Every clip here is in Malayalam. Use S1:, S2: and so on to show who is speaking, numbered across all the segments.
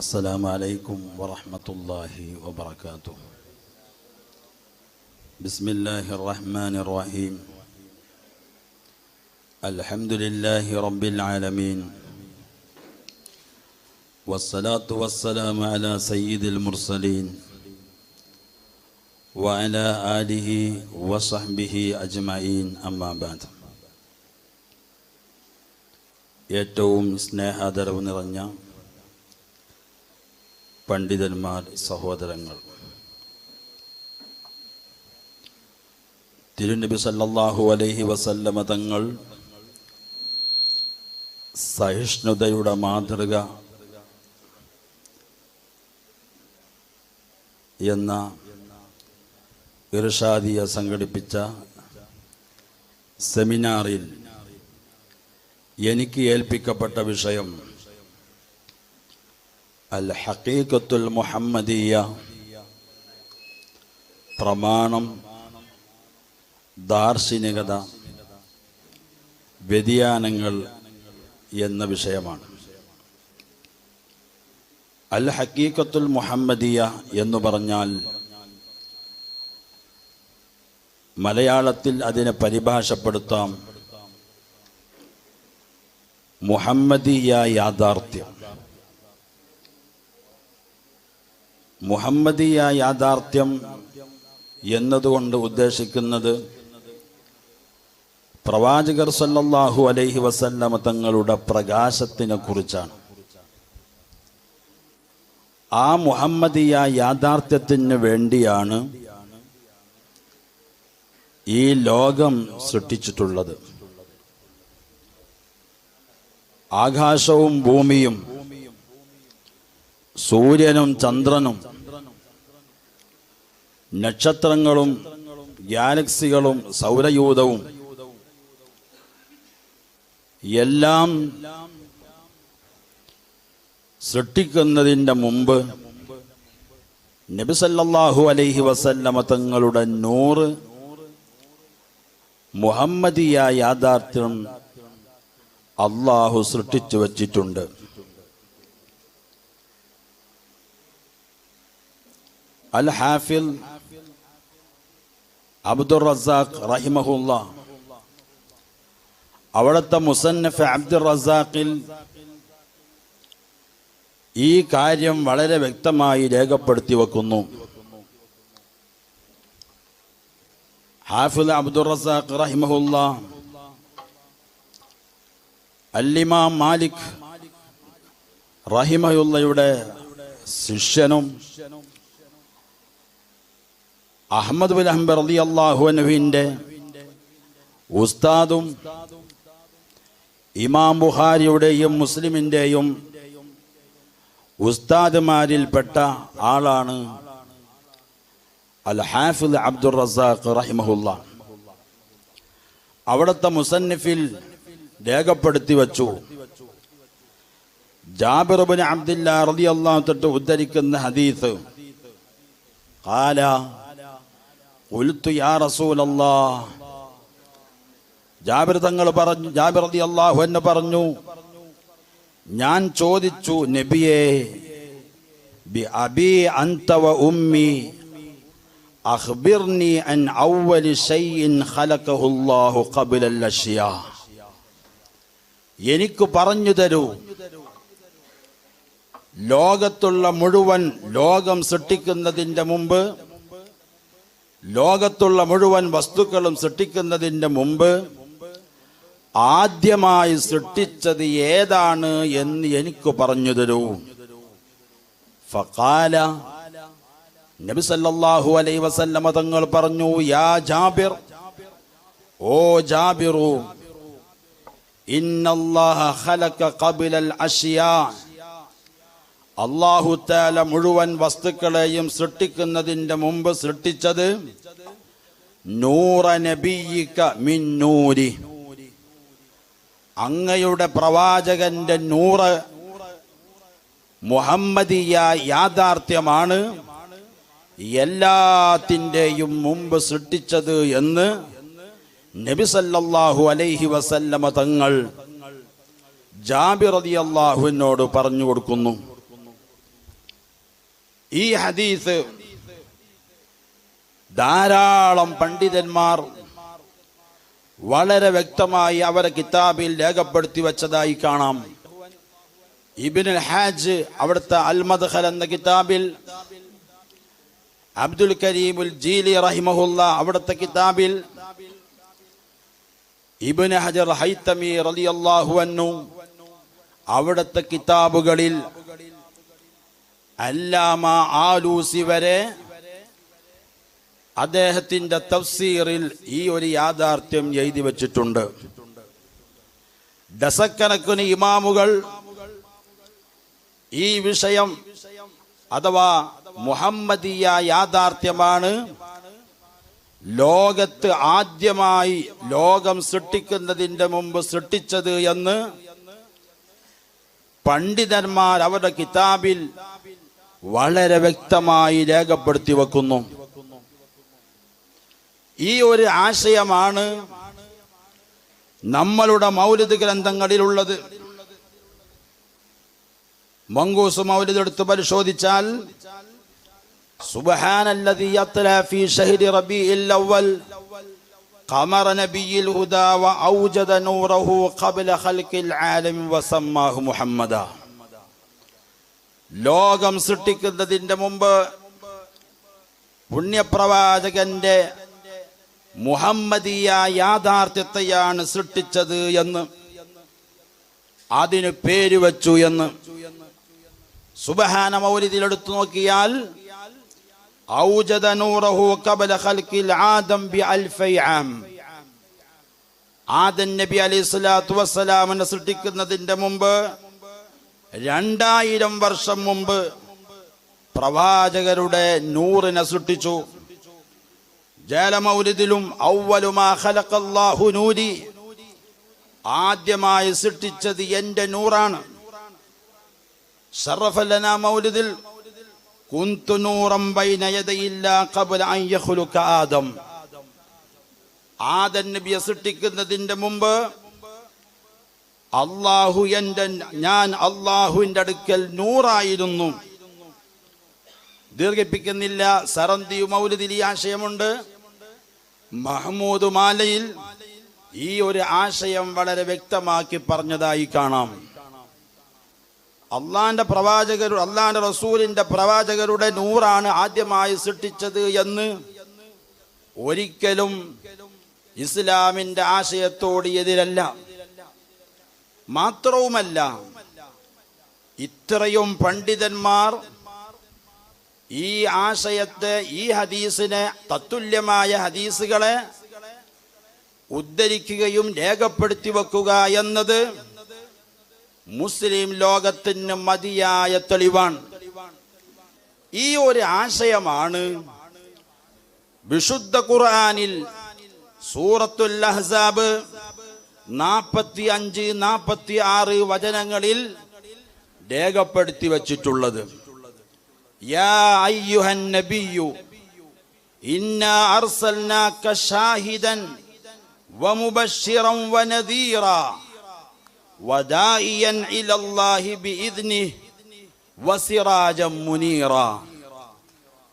S1: السلام عليكم ورحمة الله وبركاته بسم الله الرحمن الرحيم الحمد لله رب العالمين والصلاة والسلام على سيد المرسلين وعلى آله وصحبه أجمعين أما بعد ഏറ്റവും സ്നേഹാദരവ് നിറഞ്ഞ പണ്ഡിതന്മാർ സഹോദരങ്ങൾ. തിരുനബി സല്ലല്ലാഹു അലൈഹി വസല്ലമ തങ്ങൾ സഹിഷ്ണുതയുടെ മാതൃക എന്ന ഇർഷാദിയ സംഘടിപ്പിച്ച സെമിനാറിൽ എനിക്ക് ഏൽപ്പിക്കപ്പെട്ട വിഷയം അൽ മുഹമ്മദീയ. പ്രമാണം ദാർശനികത വ്യതിയാനങ്ങൾ എന്ന വിഷയമാണ്. അൽ ഹക്കീക്കത്തുൽ മുഹമ്മദിയ എന്ന് പറഞ്ഞാൽ മലയാളത്തിൽ അതിനെ പരിഭാഷപ്പെടുത്താം മുഹമ്മദിയ യാഥാർത്ഥ്യം. മുഹമ്മദീയ യാഥാർത്ഥ്യം എന്നതുകൊണ്ട് ഉദ്ദേശിക്കുന്നത് പ്രവാചകർ സല്ലല്ലാഹു അലൈഹി വസല്ലമ തങ്ങളുടെ പ്രകാശത്തിനെ കുറിച്ചാണ്. ആ മുഹമ്മദിയ യാഥാർത്ഥ്യത്തിന് വേണ്ടിയാണ് ഈ ലോകം സൃഷ്ടിച്ചിട്ടുള്ളത്. ആകാശവും ഭൂമിയും സൂര്യനും ചന്ദ്രനും നക്ഷത്രങ്ങളും ഗാലക്സികളും സൗരയൂഥവും എല്ലാം സൃഷ്ടിക്കുന്നതിന്റെ മുമ്പ് നബിസല്ലാഹു അലൈഹി വസല്ലമ തങ്ങളുടെ നൂറ് മുഹമ്മദിയ യാഥാർത്ഥ്യം അള്ളാഹു സൃഷ്ടിച്ചു വച്ചിട്ടുണ്ട്. അൽ ഹാഫിൽ അബ്ദുർ റസാഖ് റഹിമഹുല്ല. അവിടുത്തെ മുസന്നഫ് അബ്ദുർ റസാഖിൽ ഈ കാര്യം വളരെ വ്യക്തമായി രേഖപ്പെടുത്തി വെക്കുന്നു. ഹാഫിൽ അബ്ദുർ റസാഖ് റഹിമഹുല്ല അല്ലിമാ മാലിക് റഹിമയുള്ളയുടെ ശിഷ്യനും അഹമ്മദ് ബിൻ അഹമ്മദ് അലി അള്ളാഹുനുവിന്റെ ഉസ്താദും ഇമാം ബുഹാരിയുടെയും മുസ്ലിമിന്റെയും ഉസ്താദുമാരിൽപ്പെട്ട ആളാണ് അൽ ഹാഫിൽ അബ്ദുർ റസാഖ് റഹിമഹുല്ല. അവിടുത്തെ മുസന്നിഫിൽ രേഖപ്പെടുത്തി വച്ചു. ജാബിറുബിൻ അബ്ദില്ല റതി അള്ളാഹു തൊട്ട് ഉദ്ധരിക്കുന്ന ഹദീസ് കാല ഉലുത്തു യാ റസൂലല്ലാ. ജാബിർ തങ്ങൾ പറഞ്ഞു ജാബിർ റതി അള്ളാഹു എന്നെ പറഞ്ഞു ഞാൻ ചോദിച്ചു നബിയെ ബി അബി അന്ത വ ഉമ്മി അഖ്ബിർനി അൻ അവ്വലി ഷൈഇൻ ഖലഖഹു അല്ലാഹു ഖബ്ല അൽഅഷിയാ എനിക്ക് പറഞ്ഞു തരൂ ലോകത്തുള്ള മുഴുവൻ ലോകം സൃഷ്ടിക്കുന്നതിന്റെ മുമ്പ് ലോകത്തുള്ള മുഴുവൻ വസ്തുക്കളും സൃഷ്ടിക്കുന്നതിന്റെ മുമ്പ് ആദ്യമായി സൃഷ്ടിച്ചത് ഏതാണ് എന്ന് എനിക്ക് പറഞ്ഞു തരൂ. ഫക്കാല നബി സല്ലല്ലാഹു അലൈഹി വസല്ലമ തങ്ങൾ പറഞ്ഞു യാ ജാബിർ ഓ ജാബിറു അള്ളാഹു താല മുഴുവൻ വസ്തുക്കളെയും സൃഷ്ടിക്കുന്നതിന്റെ മുമ്പ് സൃഷ്ടിച്ചത് നൂറ നബിയിക്ക മിന്നൂരി അങ്ങയുടെ പ്രവാചകന്റെ നൂറ് മുഹമ്മദിയ യാഥാർത്ഥ്യമാണ് എല്ലാത്തിന്റെയും മുമ്പ് സൃഷ്ടിച്ചത് എന്ന് നബിസല്ലാഹു അലൈഹി വസല്ലമ തങ്ങൾ ജാബിർ റളിയല്ലാഹുവിനോട് പറഞ്ഞു കൊടുക്കുന്നു. ഈ ഹദീസ് ധാരാളം പണ്ഡിതന്മാർ വളരെ വ്യക്തമായി അവരെ കിതാബിൽ രേഖപ്പെടുത്തി വച്ചതായി കാണാം. ഇബിനുൽ ഹാജ് അവിടുത്തെ അൽമദ്ഹൽ എന്ന കിതാബിൽ അബ്ദുൽ കരീമുൽ ജീലി റഹിമഹുല്ല അവിടുത്തെ കിതാബിൽ ഇബിൻ ഹജർ ഹൈത്തമി റളിയല്ലാഹു അൻഹു അവിടുത്തെ കിതാബുകളിൽ അല്ലാമ ആലൂസി വരെ അദ്ദേഹത്തിന്റെ തഫ്സീറിൽ ഈ ഒരു യാഥാർത്ഥ്യം എഴുതി വച്ചിട്ടുണ്ട്. ഡസക്കണക്കിന് ഇമാമുകൾ ഈ വിഷയം അഥവാ മുഹമ്മദിയ യാഥാർത്ഥ്യമാണ്. ലോകത്ത് ആദ്യമായി ലോകം സൃഷ്ടിക്കുന്നതിന്റെ മുമ്പ് സൃഷ്ടിച്ചത് എന്ന് പണ്ഡിതന്മാർ അവരുടെ കിതാബിൽ വളരെ വ്യക്തമായി രേഖപ്പെടുത്തി വെക്കുന്നു ഈ ഒരു ആശയമാണ് നമ്മളുടെ മൗലിദ് ഗ്രന്ഥങ്ങളിലുള്ളത് മങ്കൂസ് മൗലിദ് എടുത്ത് പരിശോധിച്ചാൽ സുബ്ഹാനല്ലദീ യത്ല ഫീ ശഹരി റബീഇൽ അവ്വൽ قمر نبي الهدى وأوجد نوره قبل خلق العالم وسماه محمدا ലോകം സൃഷ്ടിക്കുന്നതിന്റെ മുമ്പ് പുണ്യപ്രവാചകന്റെ മുഹമ്മദീയ യാഥാർത്ഥ്യത്തെയാണ് സൃഷ്ടിച്ചത് എന്ന് അതിന് പേര് വച്ചു എന്ന് സുബഹാന മൗലിതിലെടുത്തു നോക്കിയാൽ ഔജദ നൂറഹു ഖബല ഖൽഖിൽ ആദം ബി അൽഫൈ ആം. ആദം നബി അലൈഹി സ്വലാത്തു വസ്സലാമിനെ സൃഷ്ടിക്കുന്നതിന്റെ മുമ്പ് രണ്ടായിരം വർഷം മുമ്പ് പ്രവാചകരുടെ നൂറിനെ സൃഷ്ടിച്ചു. ജലമൗലിദിലും ഔവലുമാഹലക്കല്ലാഹു നൂരി. ആദ്യമായി സൃഷ്ടിച്ചത് എന്റെ നൂറാണ്. മൗലിദിൽ കുന്തു നൂറം ആദം. ആദൻ നബിയെ സൃഷ്ടിക്കുന്നതിന്റെ മുമ്പ് അള്ളാഹു എന്റെ ഞാൻ അള്ളാഹുവിന്റെ അടുക്കൽ നൂറായിരുന്നു. ദീർഘിപ്പിക്കുന്നില്ല. സറന്തി മൗലിദിൽ ഈ ആശയമുണ്ട്. മഹമ്മൂദ് മാലയിൽ ഈ ഒരു ആശയം വളരെ വ്യക്തമാക്കി പറഞ്ഞതായി കാണാം. അള്ളാന്റെ പ്രവാചകർ അള്ളാന്റെ റസൂലിന്റെ പ്രവാചകരുടെ നൂറാണ് ആദ്യമായി സൃഷ്ടിച്ചത് എന്ന് ഒരിക്കലും ഇസ്ലാമിന്റെ ആശയത്തോട് എതിരല്ല. മാത്രവുമല്ല ഇത്രയും പണ്ഡിതന്മാർ ഈ ആശയത്തെ ഈ ഹദീസിനെ തത്തുല്യമായ ഹദീസുകളെ ഉദ്ധരിക്കുകയും രേഖപ്പെടുത്തി വെക്കുക എന്നത് മുസ്ലിം ലോകത്തിന് മതിയായ തെളിവാണ്. ഈ ഒരു ആശയമാണ് വിശുദ്ധ ഖുർആാനിൽ സൂറത്തുൽ അഹ്സാബ് നാൽപ്പത്തി അഞ്ച് നാൽപ്പത്തി ആറ് വചനങ്ങളിൽ രേഖപ്പെടുത്തി വച്ചിട്ടുള്ളത്.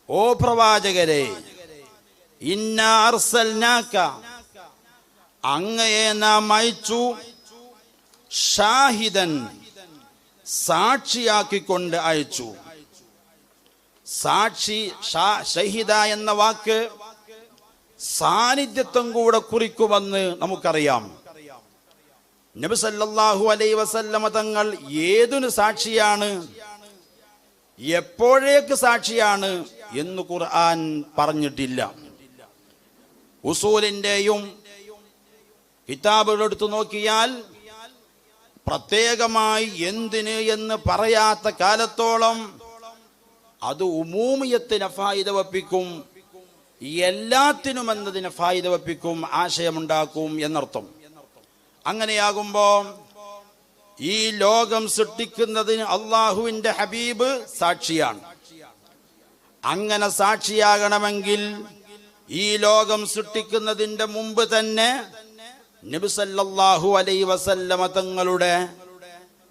S1: ഓ പ്രവാചകരെ ഇന്ന അർസൽനാക്ക അങ്ങയെ നാം അയച്ചു. ഷാഹിദൻ സാക്ഷിയാക്കിക്കൊണ്ട് അയച്ചു. സാക്ഷി ഷഹിദ എന്ന വാക്ക് സാന്നിധ്യത്വം കൂടെ കുറിക്കുമെന്ന് നമുക്കറിയാം. നബി സല്ലല്ലാഹു അലൈ വസല്ലമ തങ്ങൾ ഏതിനു സാക്ഷിയാണ്? എപ്പോഴേക്ക് സാക്ഷിയാണ് എന്ന് ഖുർആൻ പറഞ്ഞിട്ടില്ല. ഉസൂലിന്റെയും കിതാബുകൾ എടുത്തു നോക്കിയാൽ പ്രത്യേകമായി എന്തിന് എന്ന് പറയാത്ത കാലത്തോളം അത് ഉമൂമിയത്തിന് ഫായിദ വപ്പിക്കും. എല്ലാത്തിനും എന്നതിന് ഫായിദ വപ്പിക്കും ആശയമുണ്ടാക്കും എന്നർത്ഥം. അങ്ങനെയാകുമ്പോ ഈ ലോകം സൃഷ്ടിക്കുന്നതിന് അള്ളാഹുവിന്റെ ഹബീബ് സാക്ഷിയാണ്. അങ്ങനെ സാക്ഷിയാകണമെങ്കിൽ ഈ ലോകം സൃഷ്ടിക്കുന്നതിന്റെ മുമ്പ് തന്നെ നബിസല്ലാഹു അലൈ വസല്ലമ തങ്ങളുടെ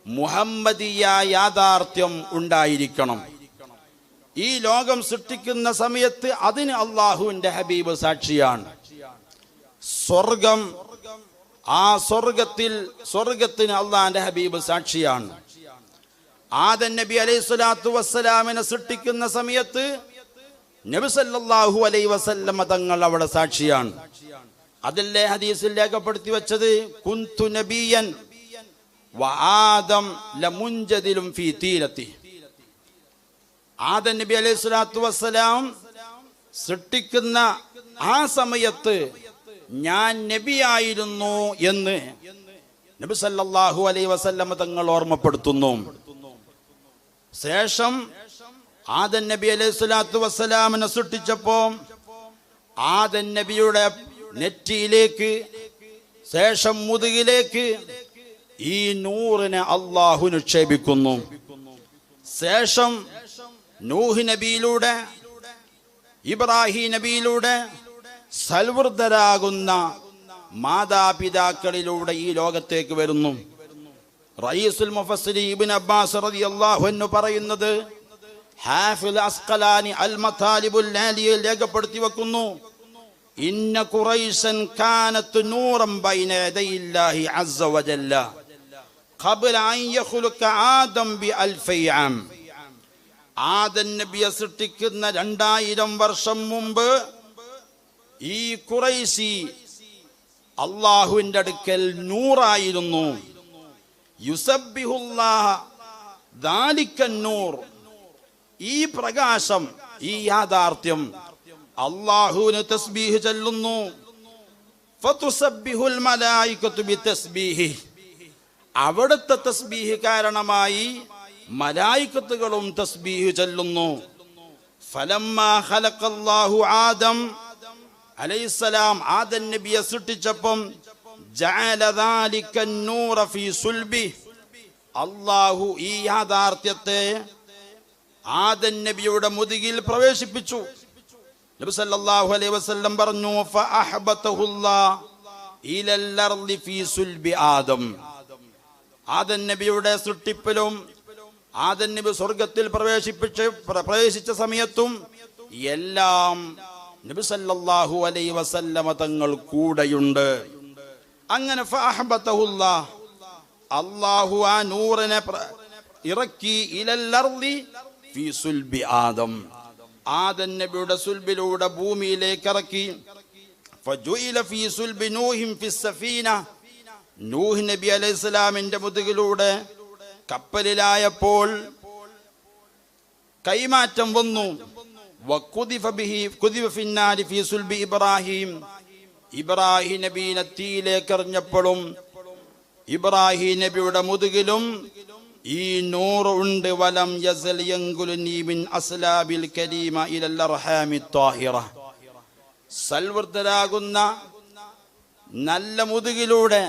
S1: മുഹമ്മദിയ യാഥാർത്ഥ്യം ഉണ്ടായിരിക്കണം. ഈ ലോകം സൃഷ്ടിക്കുന്ന സമയത്ത് അതിന് അള്ളാഹുവിന്റെ ഹബീബ് സാക്ഷിയാണ്. സ്വർഗം ആ സ്വർഗത്തിൽ സ്വർഗത്തിന് അള്ളാഹിന്റെ ഹബീബ് സാക്ഷിയാണ്. ആദൻ നബി അലൈഹി സ്വലാത്തു വസ്സലാമിനെ സൃഷ്ടിക്കുന്ന സമയത്ത് നബി സല്ലല്ലാഹു അലൈഹി വസല്ലമ തങ്ങൾ അവിടെ സാക്ഷിയാണ്. അതല്ലേ ഹദീസിൽ രേഖപ്പെടുത്തി വെച്ചത്? കുന്തു നബിയൻ ആദം ലമുൻജദിലും ഫീ തീരത്തി. ആദൻ നബി അലൈഹി സ്വലാത്തു വസ്സലാം സൃഷ്ടിക്കുന്ന ആ സമയത്ത് ഞാൻ നബിയായിരുന്നു എന്ന് നബി സല്ലല്ലാഹു അലൈഹി വസല്ലമ തങ്ങൾ ഓർമ്മപ്പെടുത്തുന്നു. ശേഷം ആദൻ നബി അലൈഹി സ്വലാത്തു വസ്സലാമിനെ സൃഷ്ടിച്ചപ്പോ ആദൻ നബിയുടെ നെറ്റിയിലേക്ക് ശേഷം മുതുകിലേക്ക് ഈ നൂറിനെ അള്ളാഹു നിക്ഷേപിക്കുന്നു. ശേഷം നൂഹ് നബിയിലൂടെ ഇബ്രാഹിം നബിയിലൂടെ സൽവൃദ്ധരാകുന്ന മാതാപിതാക്കളിലൂടെ ഈ ലോകത്തേക്ക് വരുന്നു. റയീസുൽ മുഫസ്സിരി ഇബ്ൻ അബ്ബാസ് റളിയല്ലാഹു അൻഹു പറയുന്നത് ഹാഫിൽ അസ്ഖലാനി അൽ മതാലിബുൽ ലാലിയിൽ രേഖപ്പെടുത്തി വെക്കുന്നു. ഇന്ന ഖുറൈശൻ കാനത്ത് നൂറം ബൈന യദയില്ലാഹി അസ്സ വജല്ല. ഖബല അൻ യഖ്ലുക ആദം ബി അൽഫി ആം. ആദൻ നബിയെ സൃഷ്ടിക്കുന്ന രണ്ടായിരം വർഷം മുമ്പ് ഈ ഖുറൈശി അള്ളാഹുവിന്റെ അടുക്കൽ നൂറായിരുന്നു. യുസബ്ബിഹുല്ലാഹ ദാലിക്കൻ നൂർ. ഈ പ്രകാശം ഈ യാഥാർത്ഥ്യം അള്ളാഹുവിന് തസ്ബീഹ് ചൊല്ലുന്നു. അവിടുത്തെ തസ്ബീഹ് കാരണമായി മലായിക്കത്തുകളും തസ്ബീഹ് ചൊല്ലുന്നു. ആദം അലൈഹിസ്സലാം ആദൻ നബിയെ സൃഷ്ടിച്ചപ്പം അല്ലാഹു ഈ യാഥാർത്ഥ്യത്തെ ആദൻ നബിയുടെ മുതുകിൽ പ്രവേശിപ്പിച്ചു. നബി സല്ലല്ലാഹു അലൈഹി വസല്ലം പറഞ്ഞു ആദം. ആദൻ നബിയുടെ സൃഷ്ടിപ്പിലും ആദൻ നബി സ്വർഗത്തിൽ പ്രവേശിപ്പിച്ച് പ്രവേശിച്ച സമയത്തും എല്ലാം നബി സല്ലല്ലാഹു അലൈഹി വസല്ലമ തങ്ങൾ കൂടെയുണ്ട്. അങ്ങനെ അല്ലാഹു ആ നൂറിനെ ഇറക്കി ഇലൽ അർളി ഫീ സുൽബി ആദം. ആദൻ നബിയുടെ സുൽബിലൂടെ ഭൂമിയിലേക്ക് ഇറക്കി. നൂഹിം നബി അലൈഹി സ്വലാമിന്റെ മുതുകിലൂടെ കപ്പലിലായപ്പോൾ കൈമാറ്റം വന്നു. ഇബ്രാഹിം. ഇബ്രാഹിം നബീനെ തീയിലേക്ക് എറിഞ്ഞപ്പോഴും ഇബ്രാഹിം നബിയുടെ മുതുകിലും ഈ നൂറ് ഉണ്ട് വലം യസൽ യങ്കുലുനി മിൻ അസ്ലാബിൽ കരീമ ഇലൽ അർഹാമി ത്വാഹിറ. സൽവൃദ്ധരാകുന്ന നല്ല മുതുകിലൂടെ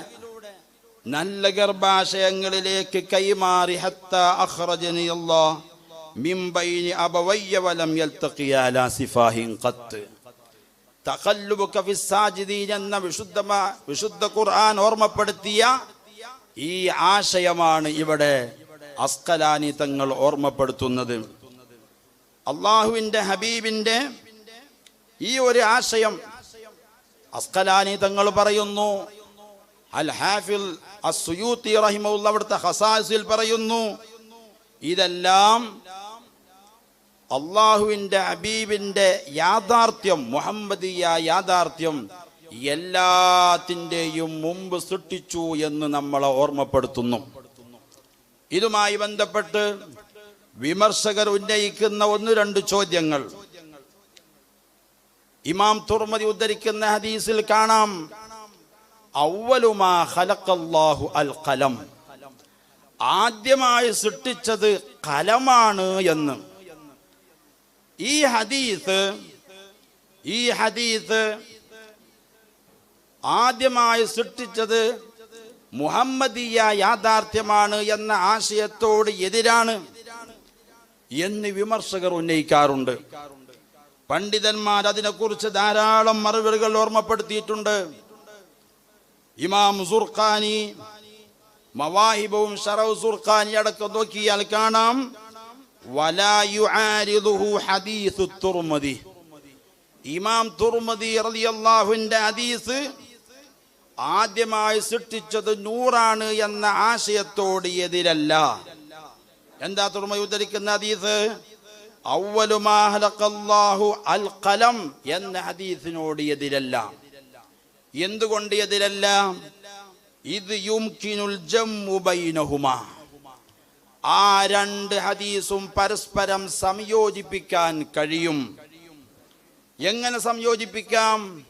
S1: നല്ല ഗർഭാശയങ്ങളിലേക്ക് കൈമാറി ഹത്ത അഖ്റജനി അല്ലാഹ് മിൻ ബൈനി അബവയ്യ വലം യൽതഖിയ അലാ സിഫാഹിൻ ഖത്ത്. തഖല്ലുബുക ഫി സാജിദീൻ എന്ന വിശുദ്ധ വിശുദ്ധ ഖുർആൻ ഓർമ്മപ്പെടുത്തിയ ഈ ആശയമാണ് ഇവിടെ അസ്കലാനി തങ്ങൾ ഓർമ്മപ്പെടുത്തുന്നത്. അള്ളാഹുവിന്റെ ഹബീബിന്റെ ഈ ഒരു ആശയം അസ്കലാനി തങ്ങൾ പറയുന്നു. അൽ ഹാഫിൽ റഹിമുള്ള അവിടുത്തെ ഹസാസിൽ പറയുന്നു. ഇതെല്ലാം അള്ളാഹുവിന്റെ ഹബീബിന്റെ യാഥാർത്ഥ്യം മുഹമ്മദിയ യാഥാർത്ഥ്യം എല്ലാത്തിന്റെയും മുമ്പ് സൃഷ്ടിച്ചു എന്ന് നമ്മളെ ഓർമ്മപ്പെടുത്തുന്നു. ഇതുമായി ബന്ധപ്പെട്ട് വിമർശകർ ഉന്നയിക്കുന്ന ഒന്ന് രണ്ട് ചോദ്യങ്ങൾ. ഇമാം തുർമതി ഉദ്ധരിക്കുന്ന ഹദീസിൽ കാണാം. ഔവലുമാ അൽ ഖലം. ആദ്യമായി സൃഷ്ടിച്ചത് കലമാണ് എന്ന്. ഈ ഹദീസ് ഈ ഹദീസ് ആദ്യമായി സൃഷ്ടിച്ചത് മുഹമ്മദീയ യാഥാർത്ഥ്യമാണ് എന്ന ആശയത്തോട് എതിരാണ് എന്ന് വിമർശകർ ഉന്നയിക്കാറുണ്ട്. പണ്ഡിതന്മാർ അതിനെക്കുറിച്ച് ധാരാളം മറുപടികൾ ഓർമ്മപ്പെടുത്തിയിട്ടുണ്ട്. ഇമാം സുർഖാനി മവാഹിബവും ഷറവ് സുർഖാനി അടക്കം നോക്കിയാൽ കാണാം. ഇമാം തുർമതി ഹദീസ് ആദ്യമായി സൃഷ്ടിച്ചത് നൂറാണ് എന്ന ആശയത്തോട് എതിരല്ല. എന്താ തുറമ ഉദ്ധരിക്കുന്ന ഹദീസ്? അവലുമാഹു അൽ ഖലം എന്ന ഹദീസിനോട് എതിരല്ല. എന്തുകൊണ്ട് എതിരല്ല? ഇത് യുംകിനുൽ ആ രണ്ട് ഹദീസും പരസ്പരം സംയോജിപ്പിക്കാൻ കഴിയും. എങ്ങനെ സംയോജിപ്പിക്കാം?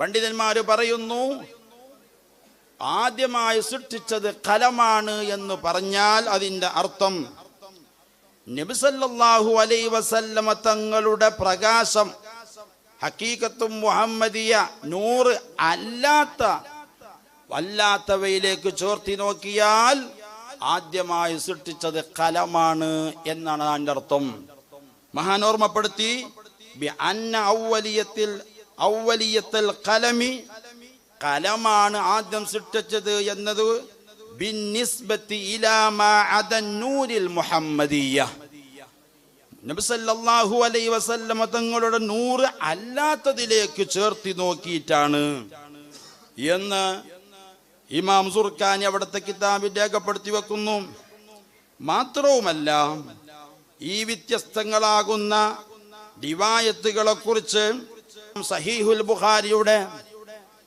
S1: പണ്ഡിതന്മാര് പറയുന്നു ആദ്യമായി സൃഷ്ടിച്ചത് കലമാണ് എന്ന് പറഞ്ഞാൽ അതിന്റെ അർത്ഥം നബിസല്ലാഹു അലൈ വസല്ലമ തങ്ങളുടെ പ്രകാശം ഹക്കീക്കത്തും മുഹമ്മദിയ നൂറ് അല്ലാത്ത വല്ലാത്തവയിലേക്ക് ചോർത്തി നോക്കിയാൽ ആദ്യമായി സൃഷ്ടിച്ചത് കലമാണ് എന്നാണ് അതിന്റെ അർത്ഥം. മഹാൻ ഓർമ്മപ്പെടുത്തി ഔവലിയത്തിൽ ഔവലിയത്തിൽ കലമി കലമാണ് ആദ്യം സൃഷ്ടിച്ചത് എന്നത് ബിന്നിസ്ബത്തി ഇലാ മാ അദന്നൂരിൽ മുഹമ്മദിയ്യ നബി സല്ലല്ലാഹു അലൈഹി വസല്ലമ തങ്ങളുടെ നൂറ് അല്ലാത്തതിലേക്ക് ചേർത്തി നോക്കിയിട്ടാണ്. എന്ന് ഇമാം സുർഖാനി അവിടുത്തെ കിതാബിൽ രേഖപ്പെടുത്തി വെക്കുന്നു. മാത്രവുമല്ല ഈ വ്യത്യസ്തങ്ങളാകുന്ന ഡിവായത്തുകളെ കുറിച്ച് സഹീഹുൽ ബുഖാരിയുടെ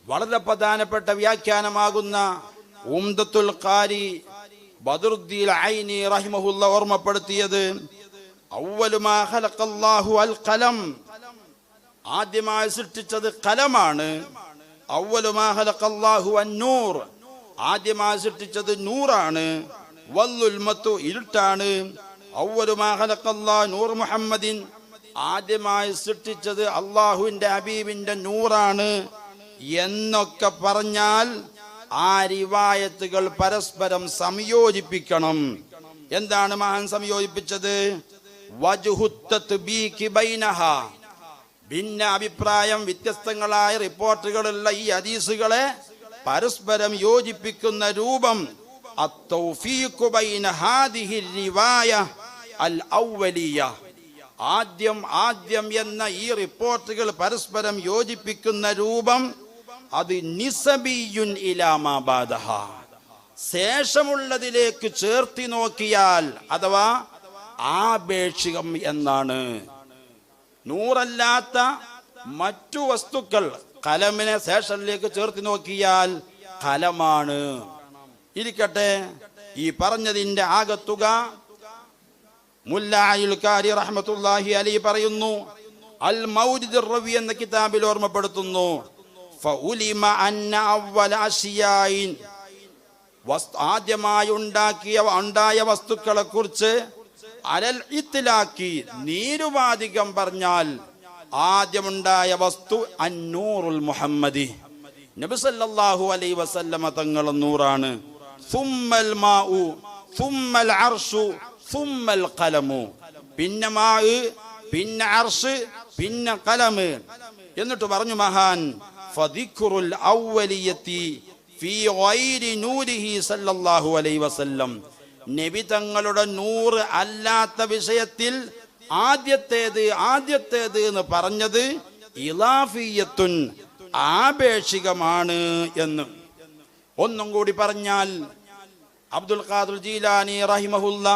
S1: വളരെ പ്രധാനപ്പെട്ട വ്യാഖ്യാനമാകുന്ന ഉംദത്തുൽ ഖാരി ബദറുദ്ദീൽ ഐനി റഹിമഹുല്ല ഓർമ്മപ്പെടുത്തിയത് ഖലഖല്ലാഹു അൽ ഖലം. ആദ്യമായി സൃഷ്ടിച്ചത് കലമാണ് അവലുമാ ഖലഖല്ലാഹു അന്നൂർ ആദ്യമായി സൃഷ്ടിച്ചത് നൂറാണ് വല്ലുൽമത്തു ഇരുട്ടാണ് അവലുമാ ഖലഖല്ലാഹു നൂർ മുഹമ്മദിൻ. ആദ്യമായി സൃഷ്ടിച്ചത് അള്ളാഹുവിന്റെ ഹബീബിന്റെ നൂറാണ് എന്നൊക്കെ പറഞ്ഞാൽ ആ റിവായത്തുകൾ പരസ്പരം സംയോജിപ്പിക്കണം. എന്താണ് മഹാൻ സംയോജിപ്പിച്ചത്? ഭിന്ന അഭിപ്രായം വ്യത്യസ്തങ്ങളായ റിപ്പോർട്ടുകളുള്ള ഈ ഹദീസുകളെ പരസ്പരം യോജിപ്പിക്കുന്ന രൂപം ആദ്യം ആദ്യം എന്ന ഈ റിപ്പോർട്ടുകൾ പരസ്പരം യോജിപ്പിക്കുന്ന രൂപം അത് നിസബിയുൻ ഇലാമാബാദഹ ശേഷമുള്ളതിലേക്ക് ചേർത്തി നോക്കിയാൽ അഥവാ ആപേക്ഷികം എന്നാണ്. നൂറല്ലാത്ത മറ്റു വസ്തുക്കൾ കലമിനെ ശേഷത്തിലേക്ക് ചേർത്തി നോക്കിയാൽ കലമാണ്. ഇരിക്കട്ടെ ഈ പറഞ്ഞതിന്റെ ആകത്തുക മുല്ലായുൽ കാരി റഹ്മത്തുള്ളാഹി അലി പറയുന്നു അൽ മൗലിദ് റവി എന്ന കിതാബിൽ ഓർമ്മപ്പെടുത്തുന്നു ഫഉലിമ അന്ന വസ്തു ആദ്യമായി ഉണ്ടാക്കിയ ഉണ്ടായ വസ്തുക്കളെ കുറിച്ച് അലൽ ഇത്തിലാക്കി നീരുപാധികം പറഞ്ഞാൽ ആദ്യമുണ്ടായ വസ്തു അന്നൂറുൽ മുഹമ്മദി. നബി സല്ലല്ലാഹു അലൈഹി വസല്ലമ തങ്ങൾ നൂറാണ്. മാഉ പിന്നെ മാ പിന്നെ അർഷ് പിന്നെ കലമ് എന്നിട്ട് പറഞ്ഞു മഹാൻ ഫദിഖുറുൽ في غير نوره صلى الله عليه وسلم നബി തങ്ങളുടെ നൂറ് അല്ലാത്ത വിഷയത്തിൽ ആദ്യത്തേത് ആദ്യത്തേത് എന്ന് പറഞ്ഞത് ഇലാഫിയത്തുൻ ആപേക്ഷികമാണ് എന്ന്. ഒന്നും കൂടി പറഞ്ഞാൽ അബ്ദുൽ ഖാദുൽ ജീലാനി റഹിമഹുല്ല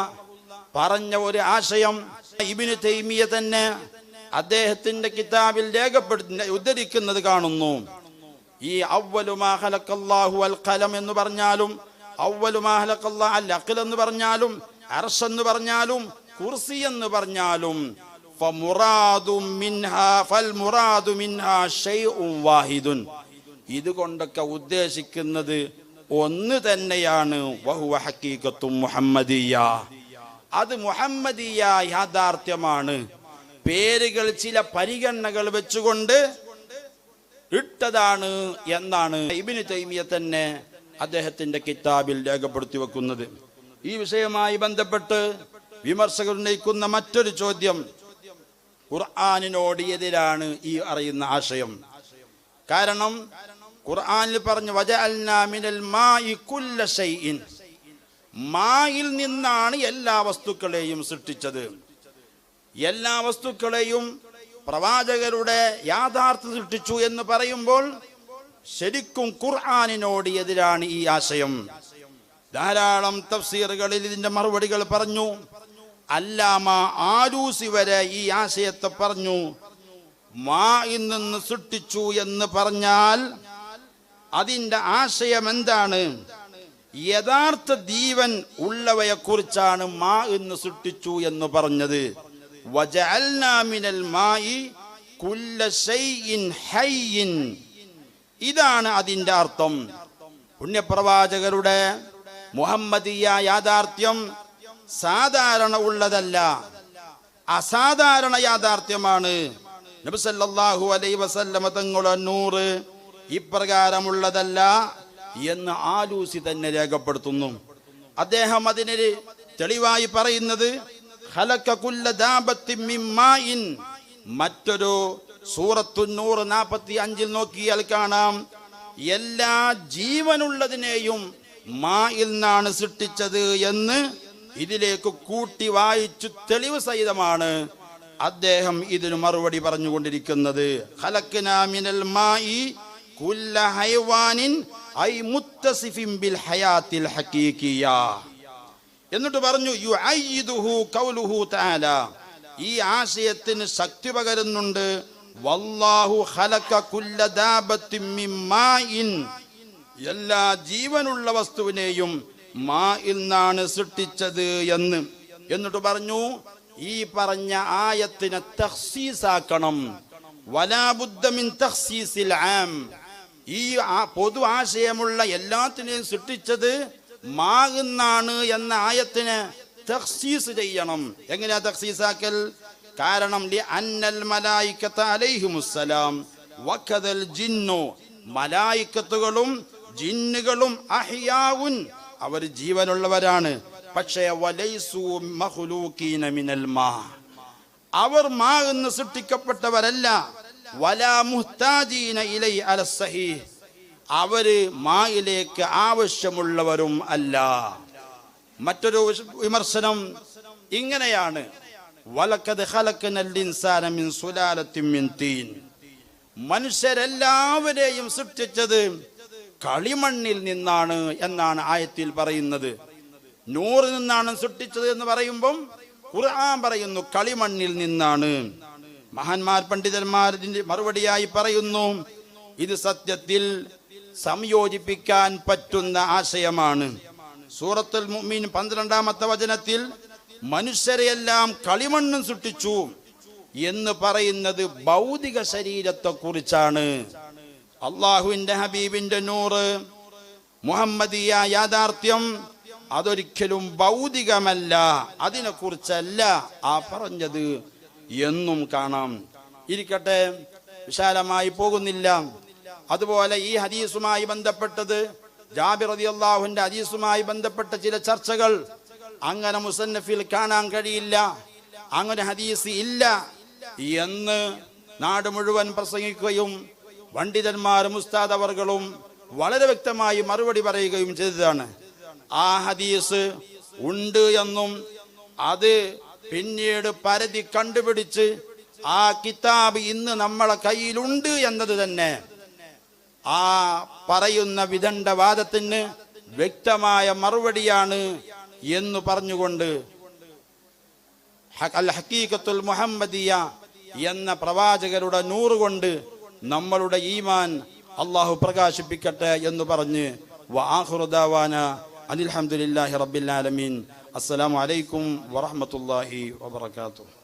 S1: പറഞ്ഞ ഒരു ആശയം ഇബിന് തൈമിയ തന്നെ അദ്ദേഹത്തിന്റെ കിതാബിൽ രേഖപ്പെടുത്തി ഉദ്ധരിക്കുന്നത് കാണുന്നു. ഈ അവലുമാഹലക്കല്ലാഹു അൽ ഖലം എന്ന് പറഞ്ഞാലും ഔവലുമാഹലക്കല്ലാ അൽ അഖൽ എന്ന് പറഞ്ഞാലും അർഷ് എന്ന് പറഞ്ഞാലും കുർസി എന്ന് പറഞ്ഞാലും ഇതുകൊണ്ടൊക്കെ ഉദ്ദേശിക്കുന്നത് ഒന്ന് തന്നെയാണ്. അത് മുഹമ്മദിയ യാഥാർത്ഥ്യമാണ്. പേരുകൾ ചില പരിഗണനകൾ വെച്ചുകൊണ്ട് ഇട്ടതാണ് എന്നാണ് ഇബിന് തൈമിയ തന്നെ അദ്ദേഹത്തിന്റെ കിതാബിൽ രേഖപ്പെടുത്തി വെക്കുന്നത്. ഈ വിഷയവുമായി ബന്ധപ്പെട്ട് വിമർശകർ ഉന്നയിക്കുന്ന മറ്റൊരു ചോദ്യം ഖുർആാനിനോട് എതിരാണ് ഈ അറിയുന്ന ആശയം. കാരണം ഖുർആാനിൽ പറഞ്ഞു മായിൽ നിന്നാണ് എല്ലാ വസ്തുക്കളെയും സൃഷ്ടിച്ചത്. എല്ലാ വസ്തുക്കളെയും പ്രവാചകരുടെ യാഥാർത്ഥ്യം സൃഷ്ടിച്ചു എന്ന് പറയുമ്പോൾ ശരിക്കും ഖുർആാനിനോട് എതിരാണ് ഈ ആശയം. ധാരാളം തഫ്സീറുകളിൽ ഇതിന്റെ മറുപടികൾ പറഞ്ഞു. അല്ലാമ ആരൂസി വരെ ഈ ആശയത്തെ പറഞ്ഞു. മായിൽ നിന്ന് സൃഷ്ടിച്ചു എന്ന് പറഞ്ഞാൽ അതിന്റെ ആശയം എന്താണ്? യഥാർത്ഥ ദീവൻ ഉള്ളവയെ കുറിച്ചാണ് മാ എന്ന് സൃഷ്ടിച്ചു എന്ന് പറഞ്ഞത്. ഇതാണ് അതിന്റെ അർത്ഥം. പുണ്യപ്രവാചകരുടെ മുഹമ്മദിയ യാഥാർത്ഥ്യം സാധാരണ ഉള്ളതല്ല. അസാധാരണ യാഥാർത്ഥ്യമാണ്. നബിസല്ലാഹു അലൈ വസല്ലമ തങ്ങളുടെ നൂറ് ഇപ്രകാരമുള്ളതല്ല എന്ന് ആലൂസി തന്നെ രേഖപ്പെടുത്തുന്നു. അദ്ദേഹം അതിന് തെളിവായി പറയുന്നത് മറ്റൊരു സൂറത്തു നൂറ് നാൽപ്പത്തി അഞ്ചിൽ നോക്കിയാൽ കാണാം. എല്ലാ ജീവനുള്ളതിനെയും മായിൽ നിന്നാണ് സൃഷ്ടിച്ചത് എന്ന് ഇതിലേക്ക് കൂട്ടി വായിച്ചു തെളിവ് സഹിതമാണ് അദ്ദേഹം ഇതിന് മറുപടി പറഞ്ഞുകൊണ്ടിരിക്കുന്നത്. ഖലഖ്നാ മിനൽ മായി കുല്ല ഐ ബിൽ ഹയാത്തിൽ ഹഖീഖിയ. എന്നിട്ട് പറഞ്ഞു യു യുഅയ്യിദുഹു കൗലുഹു താല ഈ ആശയത്തിന് ശക്തി പകരുന്നുണ്ട്. വല്ലാഹു ഖലഖ കുല്ല എല്ലാ ജീവനുള്ള വസ്തുവിനെയും മായിൽ നിന്നാണ് സൃഷ്ടിച്ചത് എന്ന്. എന്നിട്ട് പറഞ്ഞു ഈ പറഞ്ഞ ആയത്തിനെ തഹ്സീസാക്കണം വലാബുദ്ധമിൻ തഹ്സീസിൽ ആം. ഈ പൊതു ആശയമുള്ള എല്ലാത്തിനെയും സൃഷ്ടിച്ചത് മാകുന്നാണ് എന്ന ആയത്തിന് തഖ്സീസ് ചെയ്യണം. എങ്ങനെയാ തഖ്സീസാക്കൽ? കാരണം ലി അന്നൽ മലായിക്കത്ത അലൈഹിമുസ്സലാം വഖദൽ ജിന്നു. മലായിക്കത്തുകളും ജിന്നുകളും അഹിയാവുൻ. അവർ ജീവനുള്ളവരാണ്. പക്ഷേ മിനൽ മാ. അവർ മാകുന്ന സൃഷ്ടിക്കപ്പെട്ടവരല്ല. വലാ മുഹ്താജീന ഇലൈ അൽ സഹീഹ്. അവർ മായിലേക്ക് ആവശ്യമുള്ളവരും അല്ല. മറ്റൊരു വിമർശനം ഇങ്ങനെയാണ്. മനുഷ്യരെല്ലാവരെയും സൃഷ്ടിച്ചത് കളിമണ്ണിൽ നിന്നാണ് എന്നാണ് ആയത്തിൽ പറയുന്നത്. നൂറിൽ നിന്നാണ് സൃഷ്ടിച്ചത് എന്ന് പറയുമ്പം ഖുർആൻ പറയുന്നു കളിമണ്ണിൽ നിന്നാണ്. മഹാന്മാർ പണ്ഡിതന്മാർ മറുപടിയായി പറയുന്നു ഇത് സത്യത്തിൽ സംയോജിപ്പിക്കാൻ പറ്റുന്ന ആശയമാണ്. സൂറത്തുൽ മുഅ്മിൻ പന്ത്രണ്ടാമത്തെ വചനത്തിൽ മനുഷ്യരെയെല്ലാം കളിമണ്ണും സൃഷ്ടിച്ചു എന്ന് പറയുന്നത് ഭൗതിക ശരീരത്തെ കുറിച്ചാണ് അള്ളാഹുവിന്റെ ഹബീബിന്റെ നൂറ് മുഹമ്മദിയ യാഥാർത്ഥ്യം അതൊരിക്കലും ഭൗതികമല്ല അതിനെക്കുറിച്ചല്ല ആ പറഞ്ഞത് എന്നും കാണാം. ഇരിക്കട്ടെ വിശാലമായി പോകുന്നില്ല. അതുപോലെ ഈ ഹദീസുമായി ബന്ധപ്പെട്ടത് ജാബിർ അതി അള്ളാഹുവിന്റെ ഹദീസുമായി ബന്ധപ്പെട്ട ചില ചർച്ചകൾ അങ്ങനെ മുസന്നഫിൽ കാണാൻ കഴിയില്ല. അങ്ങനെ ഹദീസ് ഇല്ല. എന്ന് നാട് മുഴുവൻ പ്രസംഗിക്കുകയും പണ്ഡിതന്മാരും മുസ്താദ് അവർകളും വളരെ വ്യക്തമായി മറുപടി പറയുകയും ചെയ്തതാണ്. ആ ഹദീസ് ഉണ്ട് എന്നും അത് പിന്നീട് പരതി കണ്ടുപിടിച്ച് ആ കിതാബ് ഇന്ന് നമ്മളെ കയ്യിലുണ്ട് എന്നത് തന്നെ. ആ പറയുന്ന വിദണ്ഡവാദത്തിന് വ്യക്തമായ മറുപടിയാണ് എന്ന് പറഞ്ഞുകൊണ്ട് അൽ ഹക്കീഖത്തുൽ മുഹമ്മദിയ എന്ന പ്രവാചകരുടെ നൂറുകൊണ്ട് നമ്മളുടെ ഈമാൻ അള്ളാഹു പ്രകാശിപ്പിക്കട്ടെ എന്ന് പറഞ്ഞ് വാഹുറുദാവാന അനിൽഹമുല്ലാഹി റബ്ബിൽ ആലമീൻ. അസ്സലാമു അലൈക്കും വറഹ്മത്തുള്ളാഹി വബറകാതുഹു.